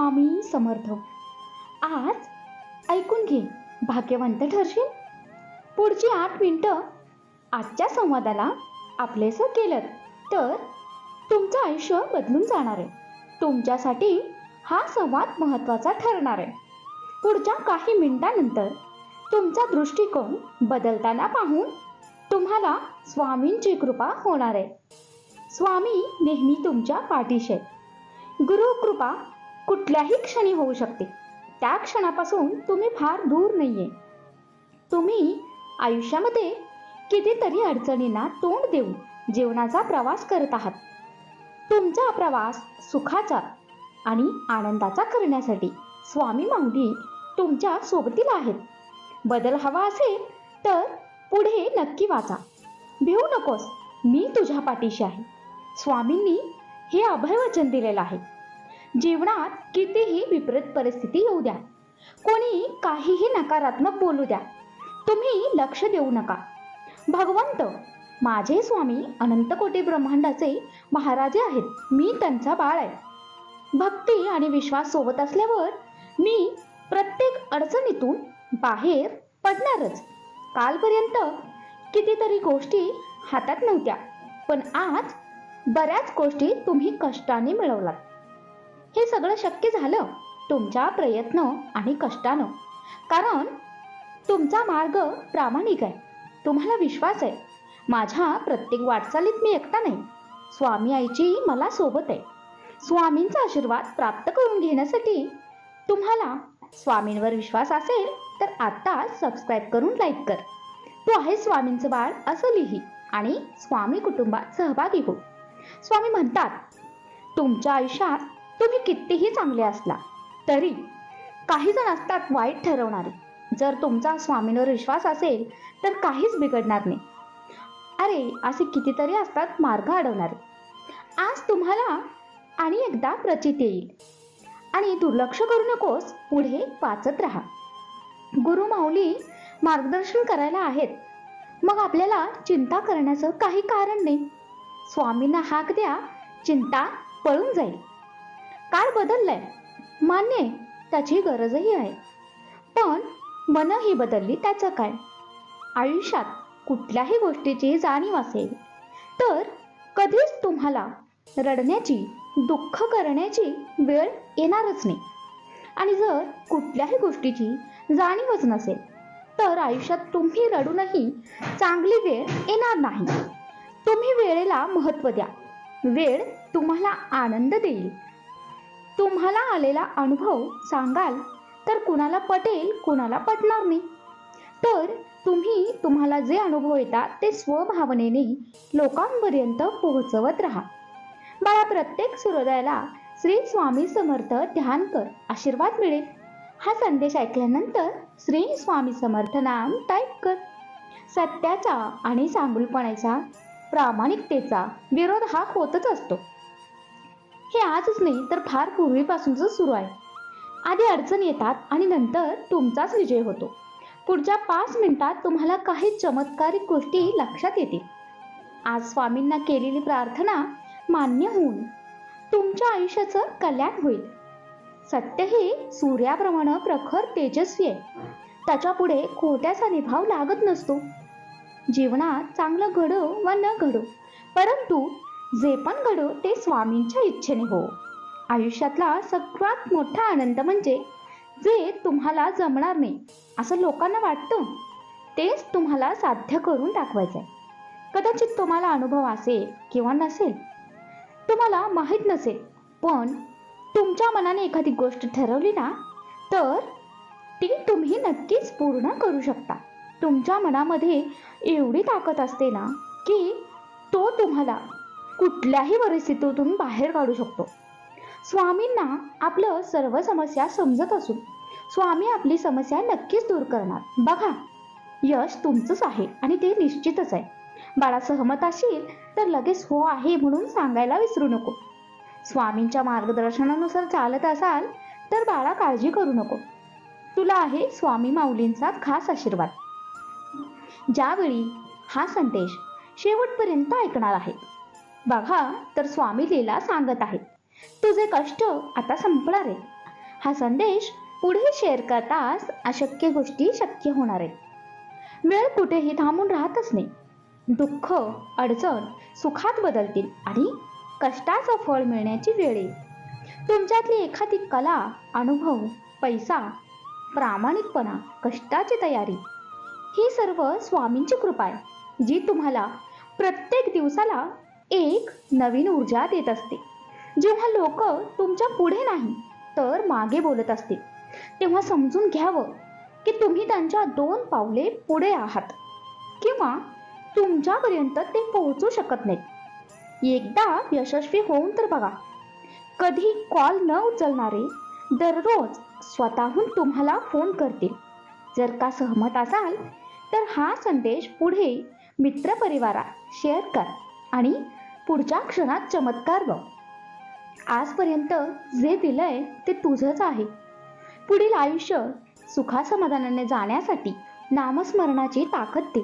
स्वामी समर्थ. आज ऐकून घे भाग्यवंत ठरशील? पुढची आठ मिनटं आजच्या संवादाला आपलेसं केलं तर तुमचं आयुष्य बदलून जाणार आहे. तुमच्यासाठी हा संवाद महत्त्वाचा ठरणार आहे. पुढच्या काही मिनिटांनंतर तुमचा दृष्टिकोन बदलताना पाहून तुम्हाला स्वामींची कृपा होणार आहे. स्वामी नेहमी तुमच्या पाठीशी गुरु कृपा कुठल्याही क्षणी होऊ शकते. त्या क्षणापासून तुम्ही फार दूर नाहीये. तुम्ही आयुष्यामध्ये कितीतरी अडचणींना तोंड देऊन जीवनाचा प्रवास करत आहात. तुमचा प्रवास सुखाचा आणि आनंदाचा करण्यासाठी स्वामी माऊली तुमच्या सोबतीला आहेत. बदल हवा असेल तर पुढे नक्की वाचा. भिवू नकोस मी तुझ्या पाठीशी आहे. स्वामींनी हे अभयवचन दिलेलं आहे. जीवनात कितीही विपरीत परिस्थिती येऊ द्या. कोणी काहीही नकारात्मक बोलू द्या. तुम्ही लक्ष देऊ नका. भगवंत माझे स्वामी अनंत कोटी ब्रह्मांडाचे महाराजे आहेत. मी त्यांचा बाळ आहे. भक्ती आणि विश्वास सोबत असल्यावर मी प्रत्येक अडचणीतून बाहेर पडणारच. कालपर्यंत कितीतरी गोष्टी हातात नव्हत्या पण आज बऱ्याच गोष्टी तुम्ही कष्टाने मिळवलात. हे सगळं शक्य झालं तुमच्या प्रयत्न आणि कष्टानं. कारण तुमचा मार्ग प्रामाणिक आहे. तुम्हाला विश्वास आहे. माझ्या प्रत्येक वाटचालीत मी एकटा नाही. स्वामी आईची मला सोबत आहे. स्वामींचा आशीर्वाद प्राप्त करून घेण्यासाठी तुम्हाला स्वामींवर विश्वास असेल तर आता सबस्क्राईब करून लाईक कर. तू आहे स्वामींचं बाळ असं लिही आणि स्वामी कुटुंबात सहभागी हो. स्वामी म्हणतात तुमच्या आयुष्यात तुम्ही कितीही चांगले असला तरी काही जण असतात वाईट ठरवणारे. जर तुमचा स्वामींवर विश्वास असेल तर काहीच बिघडणार नाही. अरे असे कितीतरी असतात मार्ग अडवणारे. आज तुम्हाला आणि एकदा प्रचित येईल. आणि दुर्लक्ष करू नकोस पुढे वाचत राहा. गुरु माऊली मार्गदर्शन करायला आहेत. मग आपल्याला चिंता करण्याचं काही कारण नाही. स्वामींना हाक द्या चिंता पळून जाईल. काळ बदललाय. मान्य आहे, त्याची गरजही आहे. पण मनही बदलली त्याचं काय? आयुष्यात कुठल्याही गोष्टीची जाणीव असेल तर कधीच तुम्हाला रडण्याची दुःख करण्याची वेळ येणारच नाही. आणि जर कुठल्याही गोष्टीची जाणीवच नसेल तर आयुष्यात तुम्ही रडूनही चांगली वेळ येणार नाही. तुम्ही वेळेला महत्त्व द्या. वेळ तुम्हाला आनंद देईल. तुम्हाला आलेला अनुभव सांगाल तर कुणाला पटेल कुणाला पटणार नाही. तर तुम्ही तुम्हाला जे अनुभव येतात ते स्वभावनेने लोकांपर्यंत पोहोचवत राहा. बाळा प्रत्येक सूर्योदयाला श्री स्वामी समर्थ ध्यान कर आशीर्वाद मिळेल. हा संदेश ऐकल्यानंतर श्री स्वामी समर्थ नाम टाईप कर. सत्याचा आणि चांगुलपणाचा प्रामाणिकतेचा विरोध हा होतच असतो. हे आजच नाही तर फार पूर्वीपासूनच सुरू आहे. आधी अडचण येतात आणि नंतर तुमचाच विजय होतो. पुढच्या पाच मिनिटात तुम्हाला काही चमत्कारिक गोष्टी लक्षात येतील. आज स्वामींना केलेली प्रार्थना मान्य होऊन तुमच्या आयुष्याचं कल्याण होईल. सत्य हे सूर्याप्रमाणे प्रखर तेजस्वी आहे. त्याच्या पुढे खोट्याचा निभाव लागत नसतो. जीवनात चांगलं घडो वा न घडो परंतु जे पण घडो ते स्वामींच्या इच्छेने हो. आयुष्यातला सगळ्यात मोठा आनंद म्हणजे जे तुम्हाला जमणार नाही असं लोकांना वाटतं तेच तुम्हाला साध्य करून दाखवायचं आहे कदाचित तुम्हाला अनुभव असेल किंवा नसेल तुम्हाला माहीत नसेल पण तुमच्या मनाने एखादी गोष्ट ठरवली ना तर ती तुम्ही नक्कीच पूर्ण करू शकता. तुमच्या मनामध्ये एवढी ताकद असते ना की तो तुम्हाला कुठल्याही परिस्थितीतून बाहेर काढू शकतो. स्वामींना आपलं सर्व समस्या समजत असून स्वामी आपली समस्या नक्कीच दूर करणार. बघा यश तुमचंच आहे आणि ते निश्चितच आहे. बाळा सहमत असेल तर लगेच हो आहे म्हणून सांगायला विसरू नको. स्वामींच्या मार्गदर्शनानुसार चालत असाल तर बाळा काळजी करू नको. तुला आहे स्वामी माऊलींचा खास आशीर्वाद. ज्यावेळी हा संदेश शेवटपर्यंत ऐकणार आहे बघा तर स्वामी लीला सांगत आहेत. तुझे कष्ट आता संपणार आहेत. हा संदेश पुढे शेअर करताच अशक्य गोष्टी शक्य होणार आहेत. वेळ कुठेही थांबून राहतच नाही. दुःख अडचण सुखात बदलतील आणि कष्टाचं फळ मिळण्याची वेळ येईल. तुमच्यातली एखादी कला अनुभव पैसा प्रामाणिकपणा कष्टाची तयारी ही सर्व स्वामींची कृपा आहे जी तुम्हाला प्रत्येक दिवसाला एक नवीन ऊर्जा देत असते. जेव्हा लोक तुमच्यापुढे नाही तर मागे बोलत असतील तेव्हा समजून घ्यावं की तुम्ही त्यांच्या दोन पावले पुढे आहात किंवा तुमच्यापर्यंत ते पोहोचू शकत नाहीत. एकदा यशस्वी होऊन तर बघा. कधी कॉल न उचलणारे दररोज स्वतःहून तुम्हाला फोन करतील. जर का सहमत असाल तर हा संदेश पुढे मित्रपरिवारात शेअर कर आणि पुढच्या क्षणात चमत्कार बघ. आजपर्यंत जे दिलंय ते तुझंच आहे. पुढील आयुष्य सुखासमाधानाने जाण्यासाठी नामस्मरणाची ताकद दे.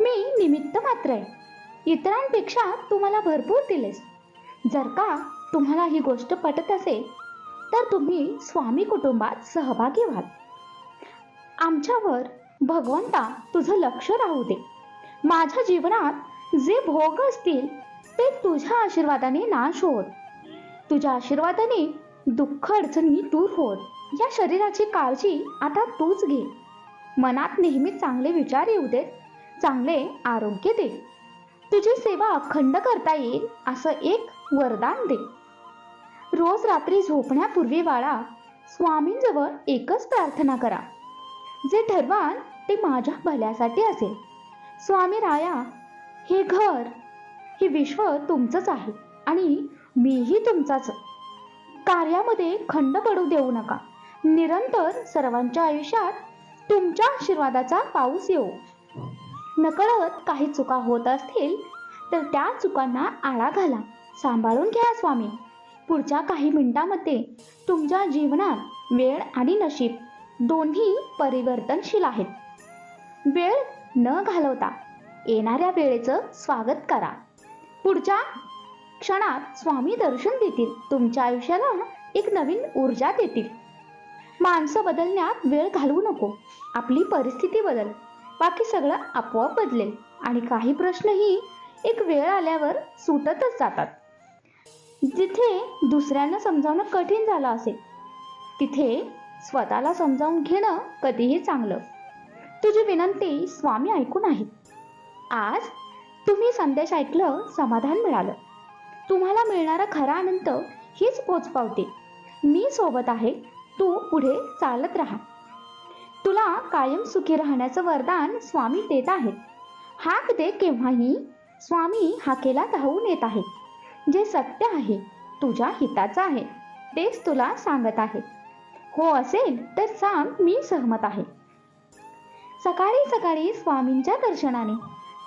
मी निमित्त मात्र आहे. इतरांपेक्षा तुम्हाला भरपूर दिलेस. जर का तुम्हाला ही गोष्ट पटत असेल तर तुम्ही स्वामी कुटुंबात सहभागी व्हाल आमच्यावर भगवंता तुझं लक्ष राहू दे. माझ्या जीवनात जे भोग असतील ते तुझ्या आशीर्वादाने नाश होत. तुझ्या आशीर्वादाने दुःख अडचणी दूर होत. या शरीराची काळजी आता तूच घे. मनात नेहमी चांगले विचार येऊ देत चांगले आरोग्य दे. तुझी सेवा अखंड करता येईल असं एक वरदान दे. रोज रात्री झोपण्यापूर्वी बाळा स्वामींजवळ एकच प्रार्थना करा. जे ठरवाल ते माझ्या भल्यासाठी असेल. स्वामी राया हे घर हे विश्व तुमचंच आहे आणि मीही तुमचाच. कार्यामध्ये खंड पडू देऊ नका. निरंतर सर्वांच्या आयुष्यात तुमच्या आशीर्वादाचा पाऊस येऊ नकळत काही चुका होत असतील तर त्या चुकांना आळा घाला. सांभाळून घ्या स्वामी. पुढच्या काही मिनिटांमध्ये तुमच्या जीवनात वेळ आणि नशीब दोन्ही परिवर्तनशील आहेत. वेळ न घालवता येणाऱ्या वेळेचं स्वागत करा. पुढच्या क्षणात स्वामी दर्शन देतील तुमच्या आयुष्याला एक नवीन ऊर्जा देतील. माणसं बदलण्यात वेळ घालवू नको आपली परिस्थिती बदल. बाकी सगळं आपोआप बदलेल आणि काही प्रश्नही एक वेळ आल्यावर सुटतच जातात. जिथे दुसऱ्यांना समजावणं कठीण झालं असेल तिथे स्वतःला समजावून घेणं कधीही चांगलं. तुझी विनंती स्वामी ऐकून आहेत. आज तुम्ही संदेश ऐकलं समाधान मिळालं. तुम्हाला मिळणारा खरा आनंद हीच पोचपावते मी सोबत आहे तू पुढे चालत राहा. तुला कायम सुखी राहण्याचं वरदान स्वामी देत आहेत. हाक दे केव्हाही स्वामी हाकेला धावून येत आहेत. जे सत्य आहे तुझ्या हिताचं आहे तेच तुला सांगत आहे. हो असेल तर सांग मी सहमत आहे. सकाळी सकाळी स्वामींच्या दर्शनाने